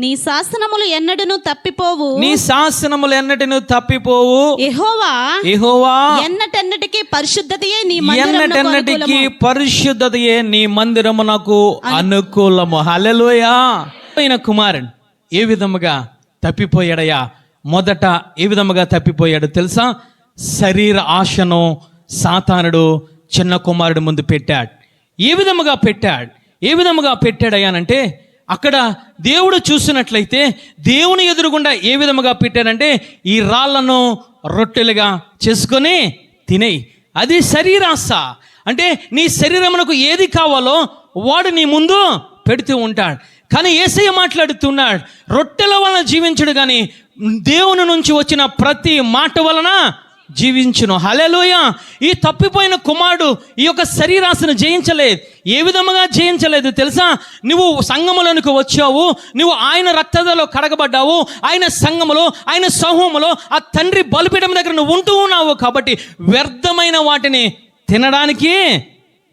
నీ శాసనములు ఎన్నడను తప్పిపోవు. నీ శాసనములు ఎన్నటిను తప్పిపోవు. యెహోవా యెహోవా ఎన్నటెన్నటికి పరిశుద్ధతయే నీ ఎన్నటెన్నటికి అనుకూలము. పరిశుద్ధతయే నీ మందిరమునకు అనుకూలము. హల్లెలూయా. అయిన కుమారుడు ఏ విధముగా తప్పిపోయాడయ్యా? మొదట ఏ విధముగా తప్పిపోయాడు తెలుసా? శరీర ఆశను సాతానుడు చిన్న కుమారుడు ముందు పెట్టాడు. ఏ విధముగా పెట్టాడు? ఏ విధముగా పెట్టాడయ్యానంటే అక్కడ దేవుడు చూసినట్లయితే దేవుని ఎదురుగుండా ఏ విధముగా పెట్టారంటే ఈ రాళ్ళను రొట్టెలుగా చేసుకొని తినేయి. అది శరీరాశ. అంటే నీ శరీరమునకు ఏది కావాలో వాడు నీ ముందు పెడుతూ ఉంటాడు. కానీ ఏసయ్య మాట్లాడుతున్నాడు రొట్టెల వలన జీవించడు కానీ దేవుని నుంచి వచ్చిన ప్రతి మాట వలన జీవించును. హలెలోయ ఈ తప్పిపోయిన కుమారుడు ఈ యొక్క శరీరాశను జయించలేదు ఏ విధముగా జయించలేదు తెలుసా? నువ్వు సంఘములోనికి వచ్చావు నువ్వు ఆయన రక్తదలో కడగబడ్డావు ఆయన సంఘములో ఆయన సమూహములో ఆ తండ్రి బలిపీఠం దగ్గర నువ్వు ఉంటూ ఉన్నావు కాబట్టి వ్యర్థమైన వాటిని తినడానికి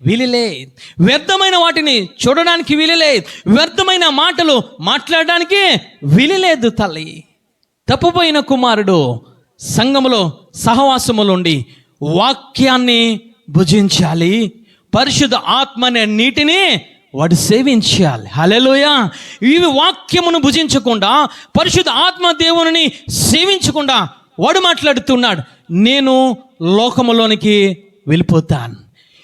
వీలులే. వ్యర్థమైన వాటిని చూడడానికి వీలులే. వ్యర్థమైన మాటలు మాట్లాడడానికి వీలులేదు తల్లి. తప్పుపోయిన కుమారుడు సంఘములో సహవాసములుండి వాక్యాన్ని భుజించాలి. పరిశుద్ధ ఆత్మ అనే నీటిని వాడు సేవించాలి. హలెలోయ ఇవి వాక్యమును భుజించకుండా పరిశుద్ధ ఆత్మ దేవుని సేవించకుండా వాడు మాట్లాడుతున్నాడు. నేను లోకములోనికి వెళ్ళిపోతాను.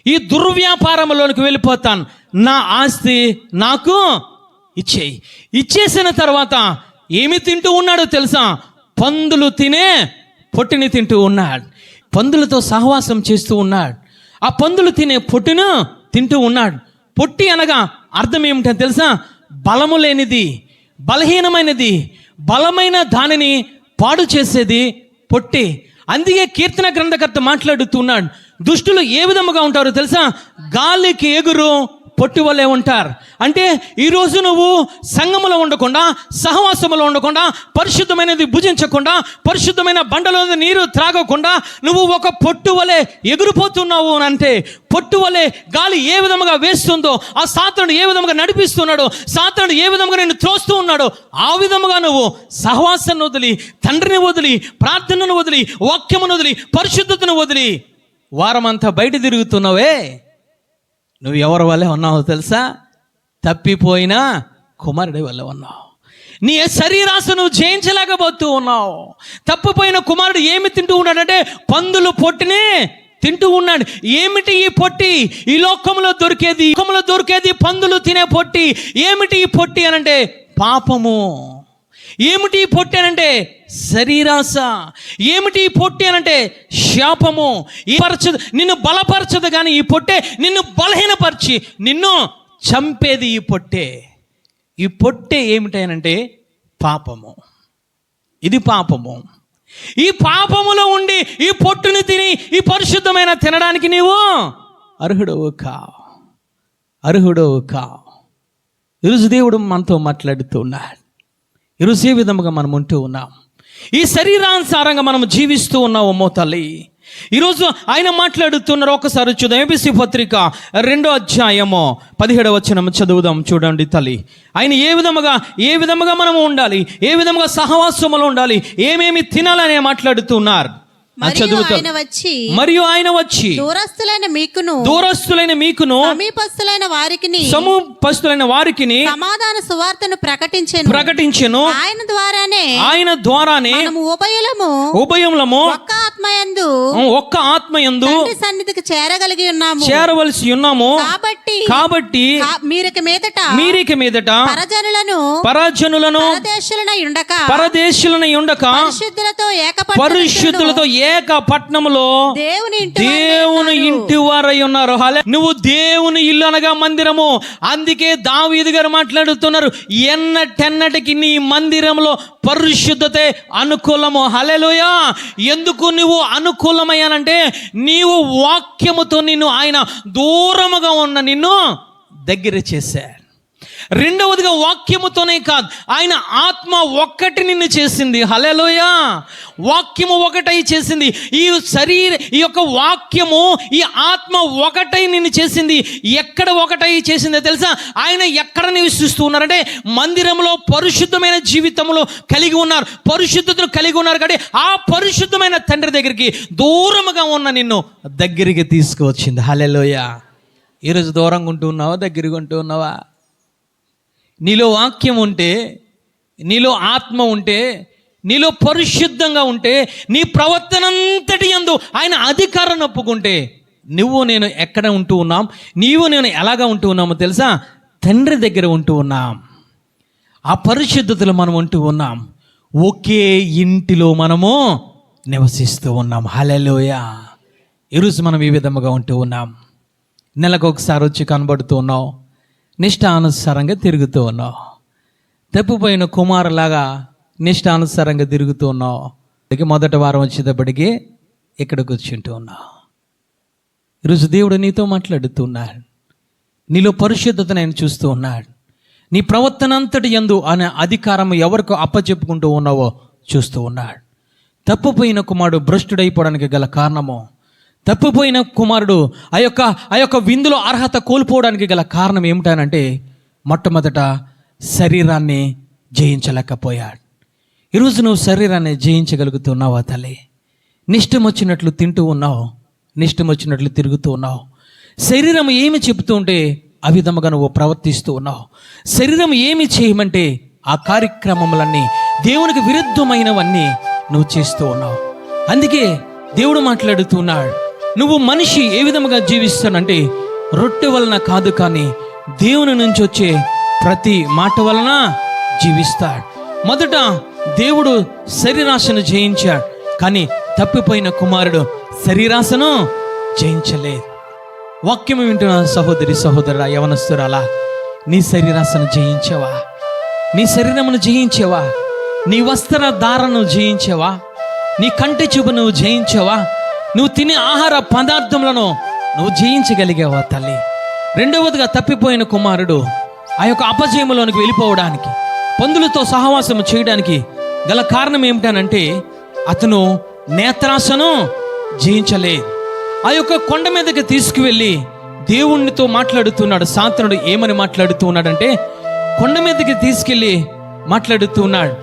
ఈ దుర్వ్యాపారంలోనికి వెళ్ళిపోతాను. నా ఆస్తి నాకు ఇచ్చేయి. ఇచ్చేసిన తర్వాత ఏమి తింటూ ఉన్నాడో తెలుసా? పందులు తినే పొట్టిని తింటూ ఉన్నాడు. పందులతో సహవాసం చేస్తూ ఉన్నాడు. ఆ పందులు తినే పొట్టును తింటూ ఉన్నాడు. పొట్టి అనగా అర్థం ఏమిటో తెలుసా? బలము లేనిది బలహీనమైనది బలమైన దానిని పాడు చేసేది పొట్టి. అందుకే కీర్తన గ్రంథకర్త మాట్లాడుతున్నాడు దుష్టులు ఏ విధముగా ఉంటారో తెలుసా? గాలికి ఎగురు పొట్టి వల్లే ఉంటారు. అంటే ఈరోజు నువ్వు సంగములో ఉండకుండా సహవాసములో ఉండకుండా పరిశుద్ధమైనది భుజించకుండా పరిశుద్ధమైన బండలో నీరు త్రాగకుండా నువ్వు ఒక పొట్టు వలె ఎగిరిపోతున్నావు అని అంటే పొట్టు వలె గాలి ఏ విధముగా వేస్తుందో ఆ సాతనుడు ఏ విధముగా నడిపిస్తున్నాడో సాతనుడు ఏ విధముగా నేను త్రోస్తూ ఉన్నాడో ఆ విధముగా నువ్వు సహవాసాన్ని వదిలి తండ్రిని వదిలి ప్రార్థనను వదిలి వాక్యమును వదిలి పరిశుద్ధతను వదిలి వారమంతా బయట తిరుగుతున్నావే? నువ్వు ఎవరి వల్లే ఉన్నావో తెలుసా? తప్పిపోయిన కుమారుడి వల్ల ఉన్నావు. నీ శరీరాశ నువ్వు జయించలేకపోతూ ఉన్నావు. తప్పిపోయిన కుమారుడు ఏమి తింటూ ఉన్నాడంటే పందులు పొట్టిని తింటూ ఉన్నాడు. ఏమిటి ఈ పొట్టి? ఈ లోకంలో దొరికేది లోకంలో దొరికేది పందులు తినే పొట్టి. ఏమిటి ఈ పొట్టి అనంటే పాపము. ఏమిటి ఈ పొట్టి అనంటే? శరీరాశ ఏమిటి పొట్టి అనంటే? శాపము. ఈ పరచదు నిన్ను బలపరచదు కానీ ఈ పొట్టే నిన్ను బలహీనపరిచి నిన్ను చంపేది ఈ పొట్టే. ఈ పొట్టే ఏమిటనంటే పాపము. ఇది పాపము. ఈ పాపములో ఉండి ఈ పొట్టుని తిని ఈ పరిశుద్ధమైన తినడానికి నీవు అర్హుడవు కావు అర్హుడవు కావు ఈరోజు దేవుడు మనతో మాట్లాడుతున్నాడు. ఈరోజు ఏ విధముగా మనం ఉంటూ ఉన్నాం? ఈ శరీరానుసారంగా మనం జీవిస్తూ ఉన్నామో తల్లి. ఈరోజు ఆయన మాట్లాడుతున్నారు ఒకసారి చూద్దాం. ఏబిసి పత్రిక రెండో అధ్యాయము పదిహేడవ వచనం చదువుదాం చూడండి తల్లి. ఆయన ఏ విధముగా ఏ విధముగా మనము ఉండాలి? ఏ విధముగా సహవాసములు ఉండాలి? ఏమేమి తినాలని మాట్లాడుతున్నారు? ఆ మరియు చదువుతాం. ఆయన వచ్చి మరియు ఆయన వచ్చి దూరస్తులైన మీకును దూరస్తులైన మీకును సమీపస్తులైన వారికిని సమూపస్తులైన వారికిని సమాధాన సువార్తను ప్రకటించెను. ప్రకటించెను. ఆయన ద్వారానే ఆయన ద్వారానే మనము ఉభయలము ఉభయములము ఒక్క ఆత్మయందు ఒక్క ఆత్మయందు తండ్రి సన్నిధికి చేరగలిగి ఉన్నాము. చేరవలసి ఉన్నాము. కాబట్టి కాబట్టి కా- మీరిక మీదట మీరిక మీదట పరజనులను పరజనులను పరదేశులనై ఉండక పరదేశులను ఉండక పరిశుద్ధులతో ఏకపట్టు పరిశుద్ధులతో ఏక పట్టణములో దేవుని ఇంటి దేవుని ఇంటి వారై ఉన్నారు. నువ్వు దేవుని ఇల్లు అనగా మందిరము. అందుకే దావీదు గారు మాట్లాడుతున్నారు ఎన్నటెన్నటికి నీ మందిరంలో పరిశుద్ధతే అనుకూలము. హలెలుయా! ఎందుకు నువ్వు అనుకూలమయ్యానంటే నీవు వాక్యముతో నిన్ను ఆయన దూరముగా ఉన్న నిన్ను దగ్గర చేశాడు. రెండవదిగా వాక్యముతోనే కాదు ఆయన ఆత్మ ఒక్కటి నిన్ను చేసింది. హలలోయ వాక్యము ఒకటై చేసింది. ఈ శరీర ఈ యొక్క వాక్యము ఈ ఆత్మ ఒకటై నిన్ను చేసింది. ఎక్కడ ఒకటై చేసిందో తెలుసా? ఆయన ఎక్కడ నివసిస్తూ ఉన్నారంటే మందిరంలో పరిశుద్ధమైన జీవితంలో కలిగి ఉన్నారు. పరిశుద్ధతను కలిగి ఉన్నారు కాబట్టి ఆ పరిశుద్ధమైన తండ్రి దగ్గరికి దూరముగా ఉన్న నిన్ను దగ్గరికి తీసుకువచ్చింది. హలెలోయ ఈరోజు దూరంగా ఉంటూ ఉన్నావా? దగ్గరగా ఉంటూ ఉన్నావా? నీలో వాక్యం ఉంటే నీలో ఆత్మ ఉంటే నీలో పరిశుద్ధంగా ఉంటే నీ ప్రవర్తనంతటి ఎందు ఆయన అధికారం ఒప్పుకుంటే నువ్వు నేను ఎక్కడ ఉంటూ ఉన్నాం? నీవు నేను ఎలాగా ఉంటూ ఉన్నామో తెలుసా? తండ్రి దగ్గర ఉంటూ ఉన్నాం. ఆ పరిశుద్ధతలో మనం ఉంటూ ఉన్నాం. ఒకే ఇంటిలో మనము నివసిస్తూ ఉన్నాం. హలలోయ ఈరోజు మనం ఈ విధముగా ఉంటూ ఉన్నాం. నెలకు ఒకసారి వచ్చి కనబడుతూ ఉన్నావు. నిష్టానుసారంగా తిరుగుతూ ఉన్నావు. తప్పిపోయిన కుమారులాగా నిష్టానుసారంగా తిరుగుతూ ఉన్నావు. ఇక మొదటి వారం వచ్చేటప్పటికి ఇక్కడికి వచ్చింటూ ఉన్నావు. ఈరోజు దేవుడు నీతో మాట్లాడుతున్నాడు నీలో పరిశుద్ధతను ఆయన చూస్తూ ఉన్నాడు. నీ ప్రవర్తన అంతటి ఎందు అనే అధికారం ఎవరికి అప్పచెప్పుకుంటూ ఉన్నావో చూస్తూ ఉన్నాడు. తప్పుపోయిన కుమారుడు భ్రష్టుడైపోవడానికి గల కారణము తప్పిపోయిన కుమారుడు ఆ యొక్క ఆ యొక్క విందులో అర్హత కోల్పోవడానికి గల కారణం ఏమిటనంటే మొట్టమొదట శరీరాన్ని జయించలేకపోయాడు. ఈరోజు నువ్వు శరీరాన్ని జయించగలుగుతున్నావా తల్లి? నిష్టం వచ్చినట్లు తింటూ ఉన్నావు నిష్టం వచ్చినట్లు తిరుగుతూ ఉన్నావు. శరీరం ఏమి చెబుతూ ఉంటే ఆ విధముగా నువ్వు ప్రవర్తిస్తూ ఉన్నావు. శరీరం ఏమి చేయమంటే ఆ కార్యక్రమములన్నీ దేవునికి విరుద్ధమైనవన్నీ నువ్వు చేస్తూ ఉన్నావు. అందుకే దేవుడు మాట్లాడుతున్నాడు నువ్వు మనిషి ఏ విధముగా జీవిస్తానంటే రొట్టె వలన కాదు కానీ దేవుని నుంచి వచ్చే ప్రతి మాట వలన జీవిస్తాడు. మొదట దేవుడు శరీరాశను జయించాడు కానీ తప్పిపోయిన కుమారుడు శరీరాశను జయించలేదు. వాక్యం వింటున్న సహోదరి సహోదరుడా యవనస్తురాలా నీ శరీరాశను జయించేవా? నీ శరీరమును జయించేవా? నీ వస్త్ర ధారను జయించేవా? నీ కంటి చూపు నువ్వు జయించావా? నువ్వు తినే ఆహార పదార్థములను నువ్వు జయించగలిగావా తల్లి? రెండవదిగా తప్పిపోయిన కుమారుడు ఆ యొక్క అపజయములోనికి వెళ్ళిపోవడానికి పందులతో సహవాసం చేయడానికి గల కారణం ఏమిటనంటే అతను నేత్రాసను జయించలేదు. ఆ యొక్క కొండ మీదకి తీసుకువెళ్ళి దేవుణ్ణితో మాట్లాడుతున్నాడు. సాతనుడు ఏమని మాట్లాడుతూ ఉన్నాడంటే కొండ మీదకి తీసుకెళ్ళి మాట్లాడుతూ ఉన్నాడు.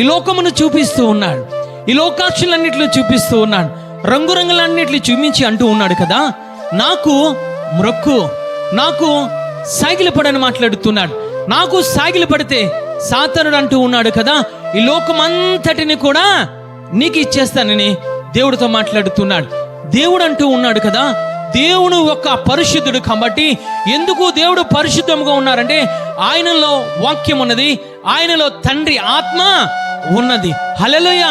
ఈ లోకమును చూపిస్తూ ఉన్నాడు. ఈ లోకాక్షులన్నింటిలో చూపిస్తూ ఉన్నాడు. రంగురంగులన్నిటిని చూపించి అంటూ ఉన్నాడు కదా? నాకు మ్రొక్కు నాకు సాగిలి పడని మాట్లాడుతున్నాడు. నాకు సాగిలి పడితే సాతనుడు అంటూ ఉన్నాడు కదా? ఈ లోకమంతటిని కూడా నీకు ఇచ్చేస్తానని దేవుడితో మాట్లాడుతున్నాడు. దేవుడు అంటూ ఉన్నాడు కదా? దేవుడు ఒక పరిశుద్ధుడు కాబట్టి ఎందుకు దేవుడు పరిశుద్ధంగా ఉన్నారంటే ఆయనలో వాక్యం ఉన్నది ఆయనలో తండ్రి ఆత్మ ఉన్నది. హలలోయ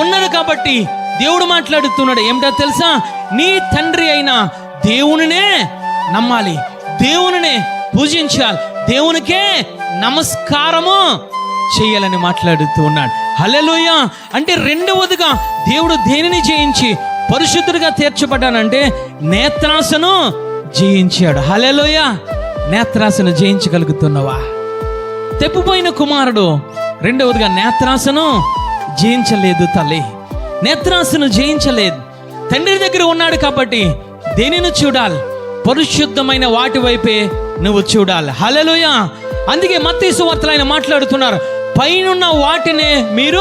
ఉన్నది కాబట్టి దేవుడు మాట్లాడుతున్నాడు. ఏమిటో తెలుసా? నీ తండ్రి అయిన దేవునినే నమ్మాలి. దేవునినే పూజించాలి. దేవునికే నమస్కారము చేయాలని మాట్లాడుతూ ఉన్నాడు. హలలోయ అంటే రెండవదిగా దేవుడు దేనిని జయించి పరిశుద్ధుడిగా తీర్చబడ్డానంటే నేత్రాసను జయించాడు. హలలోయ నేత్రాసను జయించగలుగుతున్నావా? తెప్పిపోయిన కుమారుడు రెండవదిగా నేత్రాసను జయించలేదు తల్లి. నేత్రాసును జయించలేదు. తండ్రి దగ్గర ఉన్నాడు కాబట్టి దేనిని చూడాలి. పరిశుద్ధమైన వాటి వైపే నువ్వు చూడాలి. హలలోయ అందుకే మత్తీసు వార్తలు ఆయన మాట్లాడుతున్నారు. పైనున్న వాటినే మీరు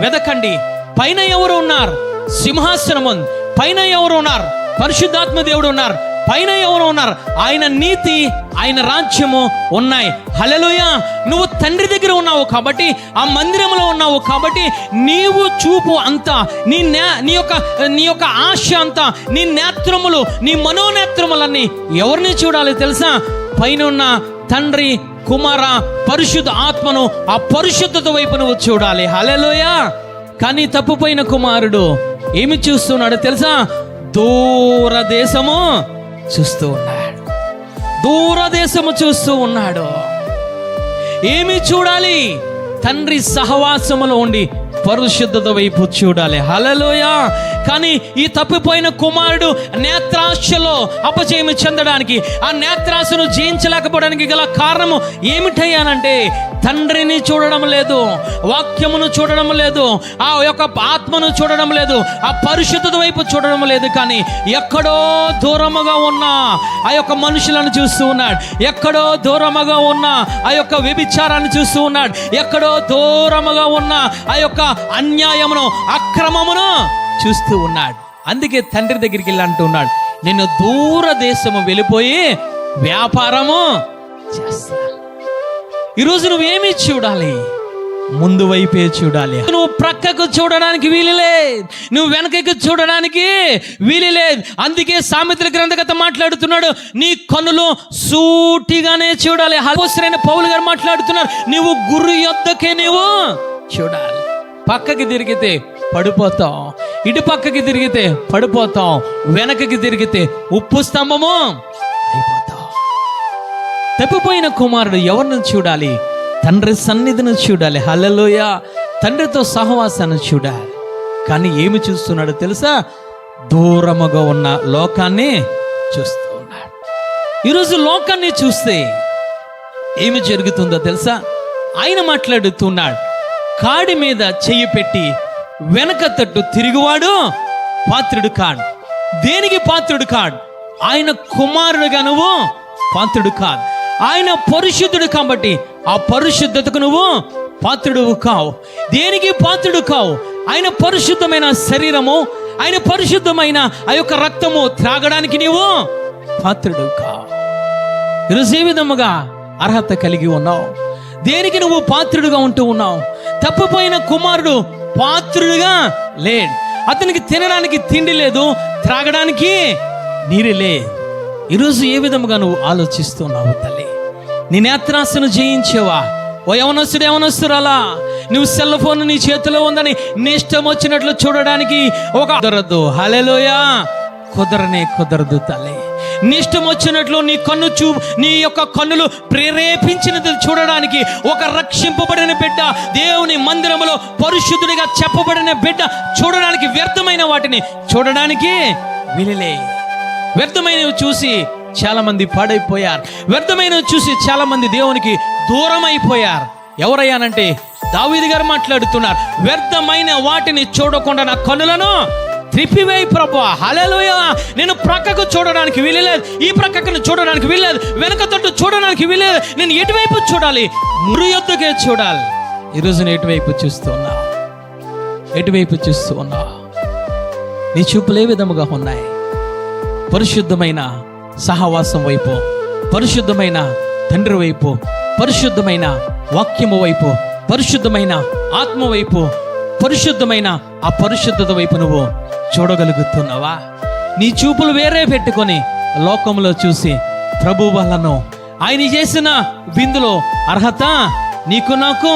వెదకండి. పైన ఎవరు ఉన్నారు? సింహాసనం ఉంది పైన ఎవరు ఉన్నారు? పరిశుద్ధాత్మ దేవుడు ఉన్నారు. పైన ఎవరు ఉన్నారు. ఆయన నీతి ఆయన రాజ్యము ఉన్నాయి. హలలుయ నువ్వు తండ్రి దగ్గర ఉన్నావు కాబట్టి ఆ మందిరంలో ఉన్నావు కాబట్టి నీవు చూపు అంతా నీ నే నీ యొక్క నీ యొక్క ఆశ అంతా నీ నేత్రములు నీ మనోనేత్రములన్నీ ఎవరిని చూడాలి తెలుసా? పైన ఉన్న తండ్రి కుమార పరిశుద్ధ ఆత్మను ఆ పరిశుద్ధత వైపు నువ్వు చూడాలి. హలెలోయ కానీ తప్పుపోయిన కుమారుడు ఏమి చూస్తున్నాడు తెలుసా? దూరదేశము. చూస్తూ ఉన్నాడు. దూరదేశము చూస్తూ ఉన్నాడు. ఏమి చూడాలి? తండ్రి సహవాసములో ఉండి పరిశుద్ధత వైపు చూడాలి. హలలోయ కానీ ఈ తప్పిపోయిన కుమారుడు నేత్రాశలో అపజయము చెందడానికి ఆ నేత్రాశను జయించలేకపోవడానికి గల కారణము ఏమిటయ్యానంటే తండ్రిని చూడడం లేదు వాక్యమును చూడడం లేదు ఆ యొక్క ఆత్మను చూడడం లేదు ఆ పరిశుద్ధత వైపు చూడడం లేదు కానీ ఎక్కడో దూరముగా ఉన్న ఆ యొక్క మనుషులను చూస్తూ ఉన్నాడు. ఎక్కడో దూరముగా ఉన్న ఆ యొక్క వ్యభిచారాన్ని చూస్తూ ఉన్నాడు. ఎక్కడో దూరముగా ఉన్న ఆ యొక్క అన్యాయమును అక్రమమును చూస్తూ ఉన్నాడు. అందుకే తండ్రి దగ్గరికి వెళ్ళి అంటున్నాడు నిన్ను దూర దేశము వెళ్ళిపోయి వ్యాపారము చేస్తాను ఈరోజు నువ్వేమి చూడాలి? ముందు వైపే చూడాలి. నువ్వు ప్రక్కకు చూడడానికి వీలులేదు నువ్వు వెనకకు చూడడానికి వీలులేదు అందుకే సామిత్ర గ్రంథగత మాట్లాడుతున్నాడు. నీ కన్నులు సూటిగానే చూడాలి. హల్పోసరైన పౌలు గారు మాట్లాడుతున్నారు. నీవు గురు యొద్దకే నీవు చూడాలి. పక్కకి తిరిగితే పడిపోతాం ఇటు పక్కకి తిరిగితే పడిపోతాం వెనకకి తిరిగితే ఉప్పు స్తంభము. తప్పిపోయిన కుమారుడు ఎవరిని చూడాలి? తండ్రి సన్నిధిని చూడాలి. హల్లలోయ. తండ్రితో సహవాసాన్ని చూడాలి. కానీ ఏమి చూస్తున్నాడో తెలుసా? దూరముగా ఉన్న లోకాన్ని చూస్తూ ఉన్నాడు. ఈరోజు లోకాన్ని చూస్తే ఏమి జరుగుతుందో తెలుసా? ఆయన మాట్లాడుతున్నాడు. కాడి మీద చెయ్యి పెట్టి వెనక తట్టు తిరిగివాడు పాత్రుడు కాడు. దేనికి పాత్రుడు కాడు? ఆయన కుమారుడుగా నువ్వు పాత్రుడు కాదు. ఆయన పరిశుద్ధుడు కాబట్టి ఆ పరిశుద్ధతకు నువ్వు పాత్రుడు కావు. దేనికి పాత్రుడు కావు? ఆయన పరిశుద్ధమైన శరీరము ఆయన పరిశుద్ధమైన ఆ యొక్క రక్తము త్రాగడానికి నీవు పాత్రుడు కావు. ఈరోజు ఏ విధముగా అర్హత కలిగి ఉన్నావు. దేనికి నువ్వు పాత్రుడుగా ఉంటూ ఉన్నావు? తప్పిపోయిన కుమారుడు పాత్రుడుగా లేడు. అతనికి తినడానికి తిండి లేదు త్రాగడానికి నీరు లేదు. ఈరోజు ఏ విధముగా నువ్వు ఆలోచిస్తున్నావు తల్లి? నీ నేత్రాశను జయించేవా ఓ యవనస్తుడు యవనస్తుడు అలా నువ్వు సెల్ ఫోన్ నీ చేతిలో ఉందని నీ ఇష్టం వచ్చినట్లు చూడడానికి ఒక కుదరదు. హలెలోయా కుదరనే కుదరదు తల్లి. నీ ఇష్టం వచ్చినట్లు నీ కన్ను చూ నీ యొక్క కన్నులు ప్రేరేపించినది చూడడానికి ఒక రక్షింపబడిన బిడ్డ దేవుని మందిరములో పరిశుద్ధుడిగా చెప్పబడిన బిడ్డ చూడడానికి వ్యర్థమైన వాటిని చూడడానికి వినలే వ్యర్థమైనవి చూసి చాలా మంది పాడైపోయారు. వ్యర్థమైనవి చూసి చాలా మంది దేవునికి దూరం అయిపోయారు ఎవరయ్యానంటే దావీది గారు మాట్లాడుతున్నారు. వ్యర్థమైన వాటిని చూడకుండా నా కనులను త్రిపివేయి ప్రభా. హలలోయ నేను ప్రక్కకు చూడడానికి వీల్లేదు. ఈ ప్రక్కకు చూడడానికి వీల్లేదు. వెనక తట్టు చూడడానికి వీల్లేదు. నేను ఎటువైపు చూడాలి? మురు యొద్దకే చూడాలి. ఈరోజు నేను ఎటువైపు చూస్తూ ఉన్నా ఎటువైపు చూస్తూ ఉన్నా నీ చూపులు ఏ విధముగా ఉన్నాయి? పరిశుద్ధమైన సహవాసం వైపు పరిశుద్ధమైన తండ్రి వైపు పరిశుద్ధమైన వాక్యము వైపు పరిశుద్ధమైన ఆత్మ వైపు పరిశుద్ధమైన ఆ పరిశుద్ధత వైపు నువ్వు చూడగలుగుతున్నావా? నీ చూపులు వేరే పెట్టుకొని లోకంలో చూసి ప్రభు వల్లను ఆయన చేసిన బిందులో అర్హత నీకు నాకు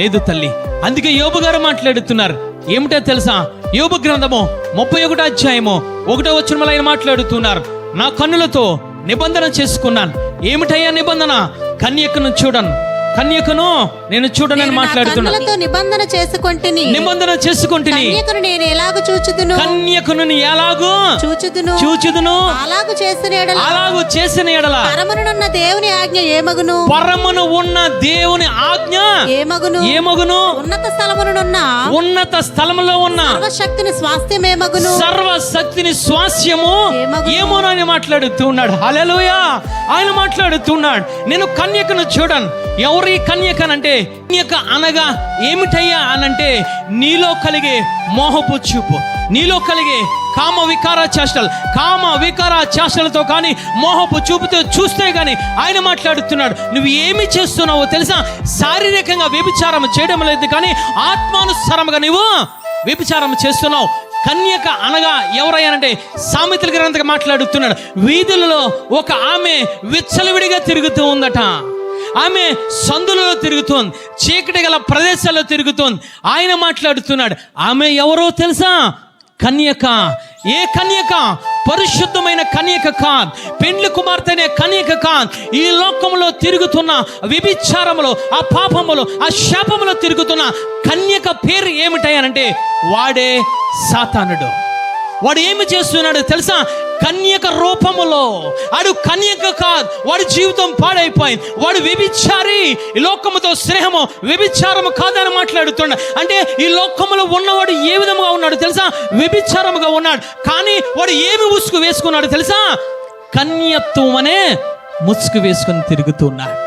లేదు తల్లి. అందుకే యోబు గారు మాట్లాడుతున్నారు. ఏమిటో తెలుసా? యోబు గ్రంథము ముప్పై ఒకటో అధ్యాయము ఒకటో వచ్చిన ఆయన మాట్లాడుతున్నారు. నా కన్నులతో నిబంధన చేసుకున్నాను. ఏమిటయ్యా నిబంధన? కన్యకను చూడను. కన్యకను నేను చూడనని మాట్లాడుతున్నాను నిబంధన చేసుకొంటిని. నిబంధన చేసుకుంటుని. కన్యకను నేను ఎలాగ చూచుదును? కన్యకను ఎలాగూ చూచుదును? చూచుదును? అలాగు చేసిన ఎడల అలాగూ చేసిన ఎడల పరమనున్న దేవుని ఆజ్ఞ ఏమగును? పరమును ఉన్న దేవుని ఆజ్ఞ ఏమగును? ఏమగును? ఉన్నత స్థలమునున్న ఉన్నత స్థలములో ఉన్న సర్వశక్తిని స్వాస్థ్యం ఏమగును? సర్వశక్తిని స్వాస్యము ఏమగును? ఏమోనని మాట్లాడుతూ ఉన్నాడు హల్లెలూయా! ఆయన మాట్లాడుతున్నాడు. నేను కన్యకను చూడను. ఎవరు ఎవరి కన్యకనంటే కన్యక అనగా ఏమిటయ్యా అనంటే నీలో కలిగే మోహపు చూపు నీలో కలిగే కామ వికార చేష్టలు కామ వికార చేష్టలతో కానీ మోహపు చూపుతో చూస్తే కానీ ఆయన మాట్లాడుతున్నాడు. నువ్వు ఏమి చేస్తున్నావో తెలుసా? శారీరకంగా వ్యభిచారం చేయడం లేదు కానీ ఆత్మానుసారంగా నువ్వు వ్యభిచారం చేస్తున్నావు. కన్యక అనగా ఎవరయ్యానంటే సామెతల గ్రంథంగా మాట్లాడుతున్నాడు. వీధులలో ఒక ఆమె విచ్చలవిడిగా తిరుగుతూ ఉందట. ఆమె సందులలో తిరుగుతోంది. చీకటి గల ప్రదేశాల్లో తిరుగుతోంది. ఆయన మాట్లాడుతున్నాడు ఆమె ఎవరో తెలుసా? కన్యక. ఏ కన్యక? పరిశుద్ధమైన కన్యక కాద్. పెండ్లి కుమార్తె అనే కన్యక కాద్. ఈ లోకంలో తిరుగుతున్న విభిచారములో ఆ పాపములో ఆ శాపములో తిరుగుతున్న కన్యక పేరు ఏమిటాయనంటే వాడే సాతానుడు. వాడు ఏమి చేస్తున్నాడు తెలుసా? కన్యక రూపములో. వాడు కన్యక కాదు వాడి జీవితం పాడైపోయింది. వాడు వ్యభిచారి. ఈ లోకముతో స్నేహము వ్యభిచారము కాదని మాట్లాడుతున్నాడు అంటే ఈ లోకములో ఉన్నవాడు ఏ విధముగా ఉన్నాడు తెలుసా? వ్యభిచారముగా ఉన్నాడు. కానీ వాడు ఏమి ముసుగు వేసుకున్నాడు తెలుసా? కన్యత్వం అనే ముసుగు వేసుకొని తిరుగుతున్నాడు.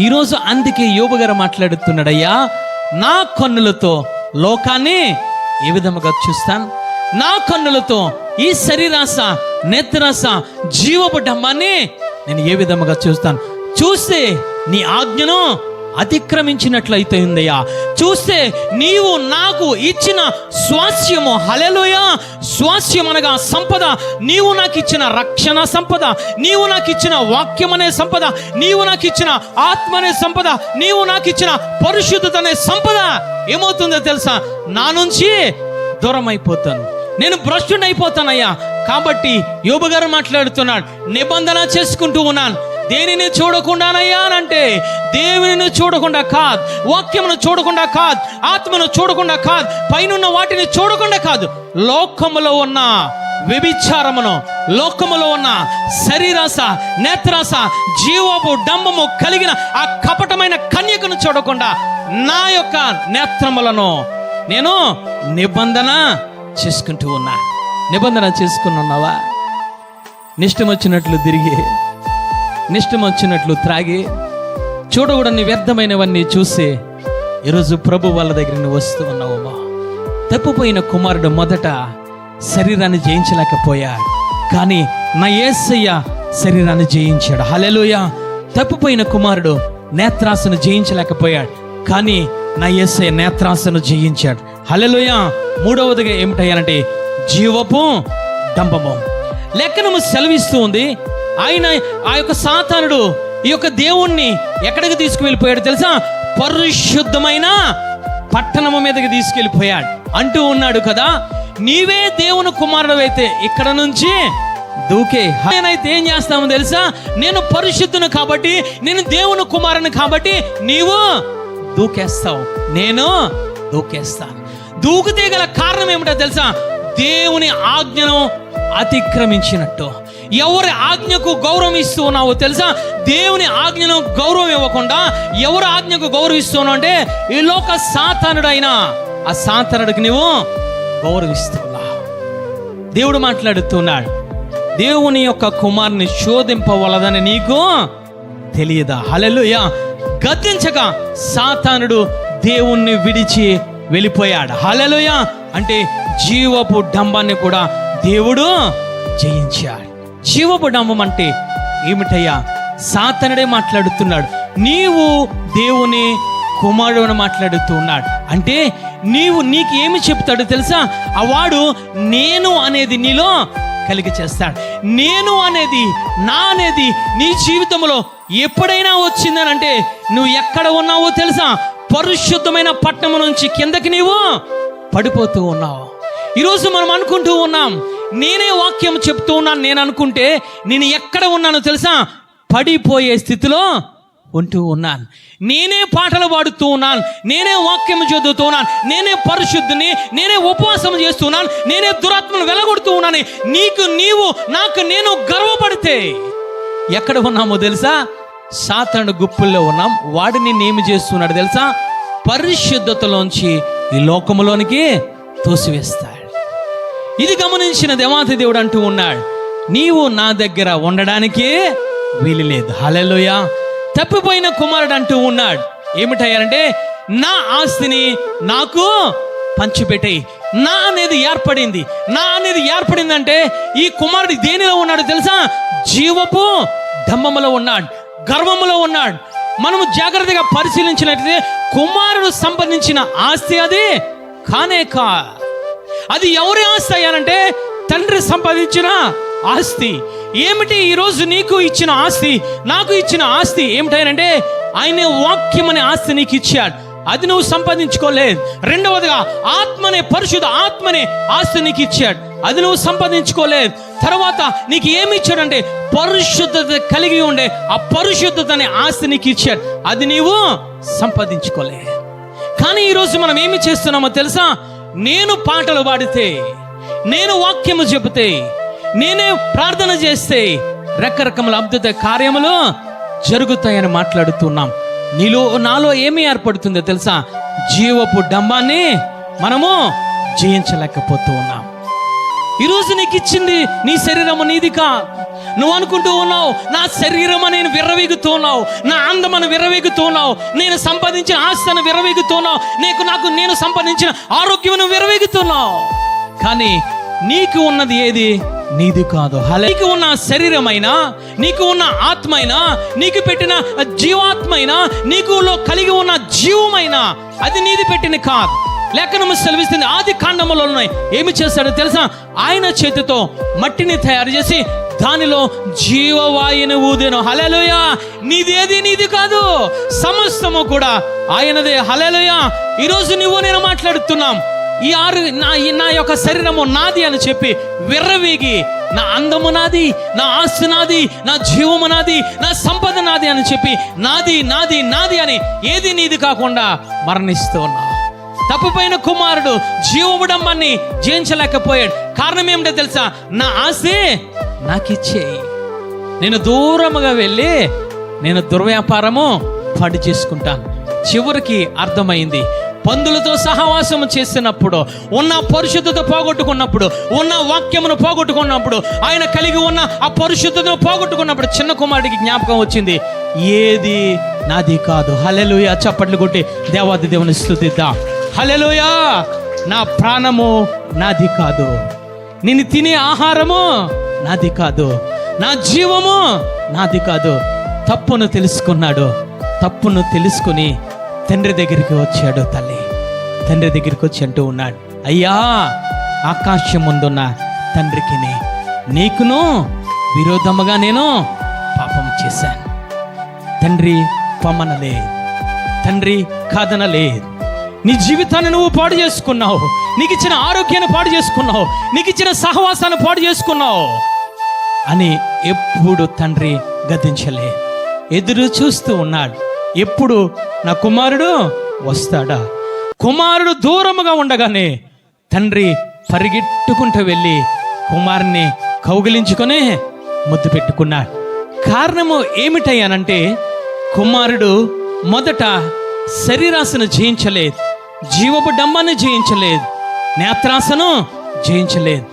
ఈరోజు అందుకే యోబు గారు మాట్లాడుతున్నాడయ్యా నా కన్నులతో లోకాన్ని ఏ విధముగా చూస్తాను? నా కన్నులతో ఈ శరీరాశ నేత్రాశ జీవపు డమ్మాన్ని నేను ఏ విధముగా చూస్తాను? చూస్తే నీ ఆజ్ఞను అతిక్రమించినట్లయితే ఉందయ్యా. చూస్తే నీవు నాకు ఇచ్చిన స్వాస్యము హలెలుయా స్వాస్యం అనగా సంపద నీవు నాకు ఇచ్చిన రక్షణ సంపద నీవు నాకు ఇచ్చిన వాక్యం అనే సంపద నీవు నాకు ఇచ్చిన ఆత్మ అనే సంపద నీవు నాకు ఇచ్చిన పరిశుద్ధత అనే సంపద ఏమవుతుందో తెలుసా? నా నుంచి దూరం అయిపోతాను నేను భ్రష్టుని అయిపోతానయ్యా కాబట్టి యోబు గారు మాట్లాడుతున్నాడు నిబంధన చేసుకుంటూ ఉన్నాను. దేనిని చూడకుండానయ్యా అని అంటే దేవుని చూడకుండా కాదు వాక్యమును చూడకుండా కాదు ఆత్మను చూడకుండా కాదు పైనున్న వాటిని చూడకుండా కాదు. లోకములో ఉన్న వ్యభిచారమును లోకములో ఉన్న శరీరాస నేత్రాస జీవపు డంబము కలిగిన ఆ కపటమైన కన్యకను చూడకుండా నా యొక్క నేత్రములను నేను నిబంధన చేసుకుంటూ ఉన్నా. నిబంధన చేసుకుని ఉన్నావా? నిష్టం వచ్చినట్లు తిరిగి నిష్టం వచ్చినట్లు త్రాగి చూడకూడని వ్యర్థమైనవన్నీ చూసి ఈరోజు ప్రభు వాళ్ళ దగ్గర నువ్వు వస్తూ ఉన్నావమ్మా. తప్పిపోయిన కుమారుడు మొదట శరీరాన్ని జయించలేకపోయాడు కానీ నా ఏసయ్య శరీరాన్ని జయించాడు. హలెలుయ తప్పిపోయిన కుమారుడు నేత్రాసను జయించలేకపోయాడు. కానీ నా ఎస్ఏ నేత్రాసను జయించాడు. హలలోయ మూడవదిగా ఏమిటయ్యానంటే జీవపు డంబము లెక్కనము సెలవిస్తూ ఉంది. ఆయన ఆ యొక్క సాతానుడు ఈ యొక్క దేవుణ్ణి ఎక్కడికి తీసుకువెళ్ళిపోయాడు తెలుసా? పరిశుద్ధమైన పట్టణము మీదకి తీసుకెళ్ళిపోయాడు. అంటూ ఉన్నాడు కదా నీవే దేవుని కుమారుడు అయితే ఇక్కడ నుంచి దూకే. నేనైతే ఏం చేస్తామో తెలుసా? నేను పరిశుద్ధును కాబట్టి నేను దేవుని కుమారుని కాబట్టి నీవు దూకేస్తావు. నేను దూకేస్తాను. దూకితే గల కారణం ఏమిటో తెలుసా? దేవుని ఆజ్ఞను అతిక్రమించినట్టు. ఎవరి ఆజ్ఞకు గౌరవం ఇస్తూ ఉన్నావో తెలుసా? దేవుని ఆజ్ఞను గౌరవం ఇవ్వకుండా ఎవరి ఆజ్ఞకు గౌరవిస్తున్నావు అంటే ఈ లోక సాతానుడైనా ఆ సాతానుడికి నువ్వు గౌరవిస్తున్నా దేవుడు మాట్లాడుతున్నాడు. దేవుని యొక్క కుమారుని శోధింపవలదని నీకు తెలియదా? హలెలుయా గద్దించక సాతానుడు దేవుణ్ణి విడిచి వెళ్ళిపోయాడు. హలలోయ అంటే జీవపు డంబాన్ని కూడా దేవుడు జయించాడు. జీవపు డంబం అంటే ఏమిటయ్యా? సాతనుడే మాట్లాడుతున్నాడు. నీవు దేవుని కుమారుడు మాట్లాడుతూ ఉన్నాడు అంటే నీవు నీకు ఏమి చెప్తాడు తెలుసా? అవాడు నేను అనేది నీలో కలిగి చేస్తాడు. నేను అనేది నా అనేది నీ జీవితంలో ఎప్పుడైనా వచ్చిందని అంటే నువ్వు ఎక్కడ ఉన్నావో తెలుసా? పరిశుద్ధమైన పట్టణం నుంచి కిందకి నీవు పడిపోతూ ఉన్నావు. ఈరోజు మనం అనుకుంటూ ఉన్నాం నేనే వాక్యం చెప్తూ ఉన్నాను నేను అనుకుంటే నేను ఎక్కడ ఉన్నానో తెలుసా? పడిపోయే స్థితిలో ఉంటూ ఉన్నాను. నేనే పాటలు పాడుతూ ఉన్నాను నేనే వాక్యం చదువుతూ ఉన్నాను నేనే పరిశుద్ధిని నేనే ఉపవాసం చేస్తున్నాను నేనే దురాత్మను వెలగొడుతూ ఉన్నాను. నీకు నీవు నాకు నేను గర్వపడితే ఎక్కడ ఉన్నామో తెలుసా? సాతాను గుప్పుల్లో ఉన్నాం. వాడిని నేమి చేస్తున్నాడు తెలుసా? పరిశుద్ధతలోంచి ఈ లోకములోనికి తోసివేస్తాడు. ఇది గమనించిన దేవాతి దేవుడు అంటూ ఉన్నాడు నీవు నా దగ్గర ఉండడానికి వీలులేదు. లేదు తప్పిపోయిన కుమారుడు అంటూ ఉన్నాడు ఏమిటయ్యారంటే నా ఆస్తిని నాకు పంచిపెట్టాయి. నా అనేది ఏర్పడింది. నా అనేది ఏర్పడిందంటే ఈ కుమారుడు దేనిలో ఉన్నాడు తెలుసా? జీవపు ధమ్మములో ఉన్నాడు. గర్వములో ఉన్నాడు. మనము జాగ్రత్తగా పరిశీలించినట్లయితే కుమారుడు సంపాదించిన ఆస్తి అది కానే కా అది ఎవరి ఆస్తి అయ్యానంటే తండ్రి సంపాదించిన ఆస్తి. ఏమిటి ఈరోజు నీకు ఇచ్చిన ఆస్తి? నాకు ఇచ్చిన ఆస్తి ఏమిటైనంటే ఆయన వాక్యం అనే ఆస్తి నీకు ఇచ్చాడు. అది నువ్వు సంపాదించుకోలేదు. రెండవదిగా ఆత్మనే పరిశుద్ధ ఆత్మనే ఆస్తి నీకు ఇచ్చాడు. అది నువ్వు సంపాదించుకోలేదు. తర్వాత నీకు ఏమి ఇచ్చాడంటే పరిశుద్ధత కలిగి ఉండే ఆ పరిశుద్ధత అనే ఆస్తి నీకు ఇచ్చాడు. అది నీవు సంపాదించుకోలేదు. కానీ ఈరోజు మనం ఏమి చేస్తున్నామో తెలుసా? నేను పాటలు పాడితే నేను వాక్యము చెబితే నేనే ప్రార్థన చేస్తే రకరకముల అద్భుత కార్యములు జరుగుతాయని మాట్లాడుతున్నాం. నీలో నాలో ఏమి ఏర్పడుతుందో తెలుసా? జీవపు డంబాన్ని మనము జయించలేకపోతూ ఉన్నాం. ఈరోజు నీకు ఇచ్చింది నీ శరీరము నీది కా నువ్వు అనుకుంటూ ఉన్నావు నా శరీరం నేను విర్రవీగుతూ ఉన్నావు నా అందమని విర్రవీగుతూ ఉన్నావు నేను సంపాదించిన ఆస్తిని విర్రవీగుతున్నావు నీకు నాకు నేను సంపాదించిన ఆరోగ్యమును విర్రవీగుతున్నావు. కానీ నీకు ఉన్నది ఏది? నీది కాదు. నీకు ఉన్న శరీరమైనా నీకు ఉన్న ఆత్మైనా నీకు పెట్టిన జీవాత్మైనా నీకులో కలిగి ఉన్న జీవమైనా అది నీది పెట్టిన కాదు. లేఖనము సెలవిస్తుంది ఆది కాండములో ఉన్నాయి. ఏమి చేస్తాడో తెలుసా? ఆయన చేతితో మట్టిని తయారు చేసి దానిలో జీవవాయుని ఊదేను. హలెలుయ! నీదేది నీది కాదు. సమస్తము కూడా ఆయనదే. హలెలుయ! ఈరోజు నువ్వు నేను మాట్లాడుతున్నాం. ఈ ఆరు నా ఈ నా యొక్క శరీరము నాది అని చెప్పి విర్రవీగి నా అందము నాది నా ఆస్తి నాది నా జీవము నాది నా సంపద నాది అని చెప్పి నాది నాది నాది అని ఏది నీది కాకుండా మరణిస్తూ ఉన్నావు తప్పుపోయిన కుమారుడు జీవముడమ్మని జయించలేకపోయాడు. కారణం ఏమిటో తెలుసా? నా ఆస్తి నాకిచ్చేయి. నేను దూరముగా వెళ్ళి నేను దుర్వ్యాపారము పడి చేసుకుంటాను. చివరికి అర్థమైంది. పందులతో సహవాసం చేసినప్పుడు ఉన్న పరిశుద్ధత పోగొట్టుకున్నప్పుడు ఉన్న వాక్యమును పోగొట్టుకున్నప్పుడు ఆయన కలిగి ఉన్న ఆ పరిశుద్ధతను పోగొట్టుకున్నప్పుడు చిన్న కుమారుడికి జ్ఞాపకం వచ్చింది ఏది నాది కాదు. హలెలుయ చప్పట్లు కొట్టి దేవాది దేవుని స్థుతిద్దాం. హలెలుయా నా ప్రాణము నాది కాదు. నేను తినే ఆహారము నాది కాదు. నా జీవము నాది కాదు. తప్పును తెలుసుకున్నాడు. తప్పును తెలుసుకుని తండ్రి దగ్గరికి వచ్చాడు తల్లి. తండ్రి దగ్గరికి వచ్చి అంటూ ఉన్నాడు అయ్యా ఆకాశం ముందున్న తండ్రికినే నీకును విరోధముగా నేను పాపం చేశాను. తండ్రి పొమ్మనలేదు తండ్రి కాదనలేదు నీ జీవితాన్ని నువ్వు పాడు చేసుకున్నావు నీకు ఇచ్చిన ఆరోగ్యాన్ని పాడు చేసుకున్నావు నీకు ఇచ్చిన సహవాసాన్ని పాడు చేసుకున్నావు అని ఎప్పుడు తండ్రి గతించలే ఎదురు చూస్తూ ఉన్నాడు ఎప్పుడు నా కుమారుడు వస్తాడా? కుమారుడు దూరముగా ఉండగానే తండ్రి పరిగెట్టుకుంటూ వెళ్ళి కుమారుని కౌగిలించుకొని ముద్దు పెట్టుకున్నాడు. కారణము ఏమిటయ్యానంటే కుమారుడు మొదట శరీరాశను జయించలేదు జీవపు డంబాన్ని జయించలేదు నేత్రాసను జయించలేదు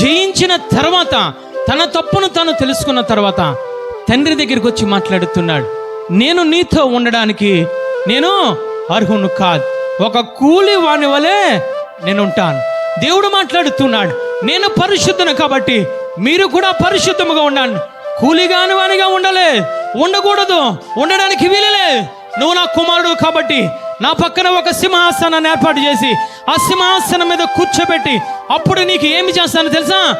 జయించిన తర్వాత తన తప్పును తాను తెలుసుకున్న తర్వాత తండ్రి దగ్గరికి వచ్చి మాట్లాడుతున్నాడు నేను నీతో ఉండడానికి నేను అర్హును కాదు. ఒక కూలి వాని వలె నేను ఉంటాను దేవుడు మాట్లాడుతున్నాడు నేను పరిశుద్ధను కాబట్టి మీరు కూడా పరిశుద్ధముగా ఉండండి. కూలిగాని వానిగా ఉండలే ఉండకూడదు ఉండడానికి వీలలే. నువ్వు నా కుమారుడు కాబట్టి నా పక్కన ఒక సింహాసనాన్ని ఏర్పాటు చేసి ఆ సింహాసనం మీద కూర్చోబెట్టి అప్పుడు నీకు ఏమి చేస్తాను తెలుసా?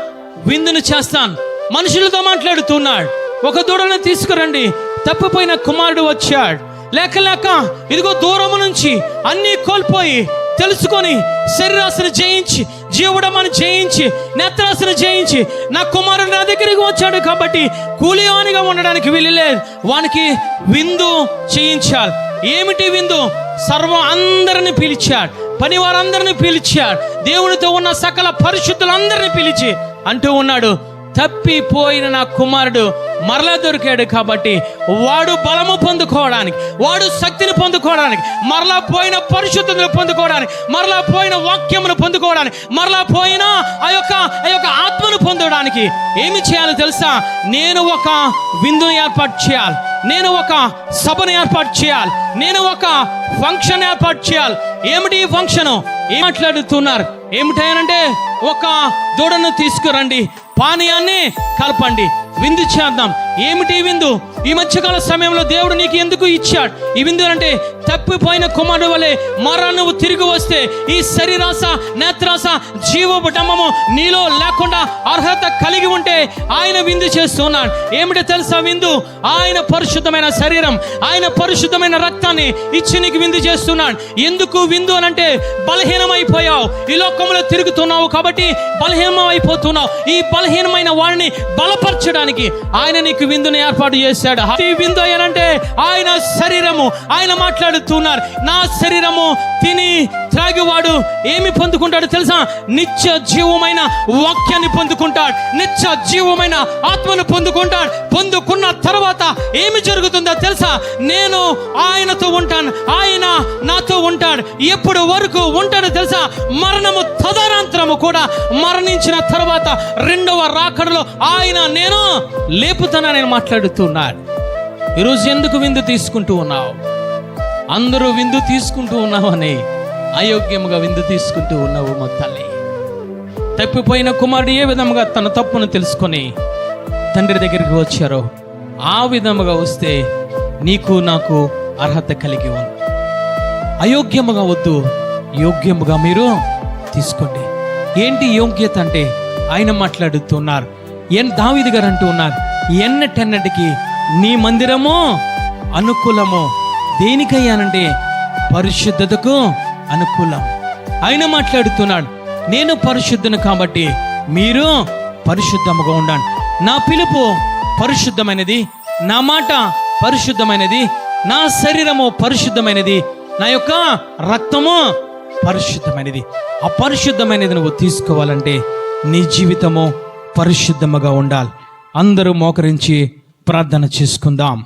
విందును చేస్తాను. మనుషులతో మాట్లాడుతున్నాడు. ఒక దూడను తీసుకురండి తప్పిపోయిన కుమారుడు వచ్చాడు. లేక లేక ఇదిగో దూరము నుంచి అన్నీ కోల్పోయి తెలుసుకొని శరీరాశను జయించి జీవుడమని జయించి నేత్రాశను జయించి నా కుమారుడు నా దగ్గరికి వచ్చాడు కాబట్టి కూలివానిగా ఉండడానికి వీలులేదు. వానికి విందు చేయించాలి ఏమిటి విందు? సర్వం అందరిని పిలిచాడు. పని వారందరిని పిలిచాడు. దేవునితో ఉన్న సకల పరిశుద్ధులందరిని పిలిచి అంటూ ఉన్నాడు తప్పిపోయిన నా కుమారుడు మరలా దొరికాడు కాబట్టి వాడు బలము పొందుకోవడానికి వాడు శక్తిని పొందుకోవడానికి మరలా పోయిన పరిశుద్ధతను పొందుకోవడానికి మరలా పోయిన వాక్యమును పొందుకోవడానికి మరలా పోయిన ఆ యొక్క ఆ యొక్క ఆత్మను పొందడానికి ఏమి చేయాలో తెలుసా? నేను ఒక విందును ఏర్పాటు చేయాలి. నేను ఒక సభను ఏర్పాటు చేయాలి. నేను ఒక ఫంక్షన్ ఏర్పాటు చేయాలి. ఏమిటి ఈ ఫంక్షన్? ఏం మాట్లాడుతున్నారు? ఏమిటంటే ఒక దూడను తీసుకురండి పానీయాన్ని కలపండి. విందు చేద్దాం. ఏమిటి విందు? ఈ మధ్యకాల సమయంలో దేవుడు నీకు ఎందుకు ఇచ్చాడు? ఈ విందు అంటే తప్పిపోయిన కుమారుడు వలె మరా నువ్వు తిరిగి వస్తే ఈ శరీరాస నేత్రాస జీవపు డమ్మము నీలో లేకుండా అర్హత కలిగి ఉంటే ఆయన విందు చేస్తున్నాడు ఏమిటి తెలుసా విందు? ఆయన పరిశుద్ధమైన శరీరం ఆయన పరిశుద్ధమైన రక్తాన్ని ఇచ్చి నీకు విందు చేస్తున్నాడు ఎందుకు విందు అని అంటే బలహీనమైపోయావు. ఈ లోకంలో తిరుగుతున్నావు కాబట్టి బలహీనమైపోతున్నావు. ఈ బలహీనమైన వాడిని బలపరచడానికి ఆయన నీకు విందుని ఏర్పాటు చేశాడు. విందు అయ్యానంటే ఆయన శరీరము. ఆయన మాట్లాడుతున్నారు. నా శరీరము తిని త్రాగివాడు ఏమి పొందుకుంటాడు తెలుసా? నిత్య జీవమైన వాక్యాన్ని పొందుకుంటాడు. నిత్య జీవమైన ఆత్మను పొందుకుంటాడు. పొందుకున్న తర్వాత ఏమి జరుగుతుందో తెలుసా? నేను ఆయనతో ఉంటాను. ఆయన నాతో ఉంటాడు. ఎప్పుడు వరకు ఉంటాడో తెలుసా? మరణము తదనంతరము కూడా మరణించిన తర్వాత రెండవ రాకడలో ఆయన నేను లేపుతానని మాట్లాడుతున్నాడు ఈరోజు ఎందుకు విందు తీసుకుంటూ ఉన్నావు? అందరూ విందు తీసుకుంటూ ఉన్నావని అయోగ్యముగా విందు తీసుకుంటూ ఉన్నావు మా తల్లి. తప్పిపోయిన కుమారుడు ఏ విధముగా తన తప్పును తెలుసుకొని తండ్రి దగ్గరికి వచ్చారో ఆ విధముగా వస్తే నీకు నాకు అర్హత కలిగి ఉంది అయోగ్యముగా వద్దు యోగ్యముగా మీరు తీసుకోండి. ఏంటి యోగ్యత అంటే? ఆయన మాట్లాడుతున్నారు ఎన్ దావిది గారు అంటూ ఉన్నారు ఎన్నటెన్నటికి నీ మందిరము అనుకూలము దేనికయ్యానంటే పరిశుద్ధతకు అనుకూలం. ఆయన మాట్లాడుతున్నాడు నేను పరిశుద్ధను కాబట్టి మీరు పరిశుద్ధముగా ఉండండి. నా పిలుపు పరిశుద్ధమైనది నా మాట పరిశుద్ధమైనది నా శరీరము పరిశుద్ధమైనది నా యొక్క రక్తము పరిశుద్ధమైనది. ఆ పరిశుద్ధమైనది నువ్వు తీసుకోవాలంటే నీ జీవితము పరిశుద్ధముగా ఉండాలి. అందరూ మోకరించి ప్రార్థన చేసుకుందాం.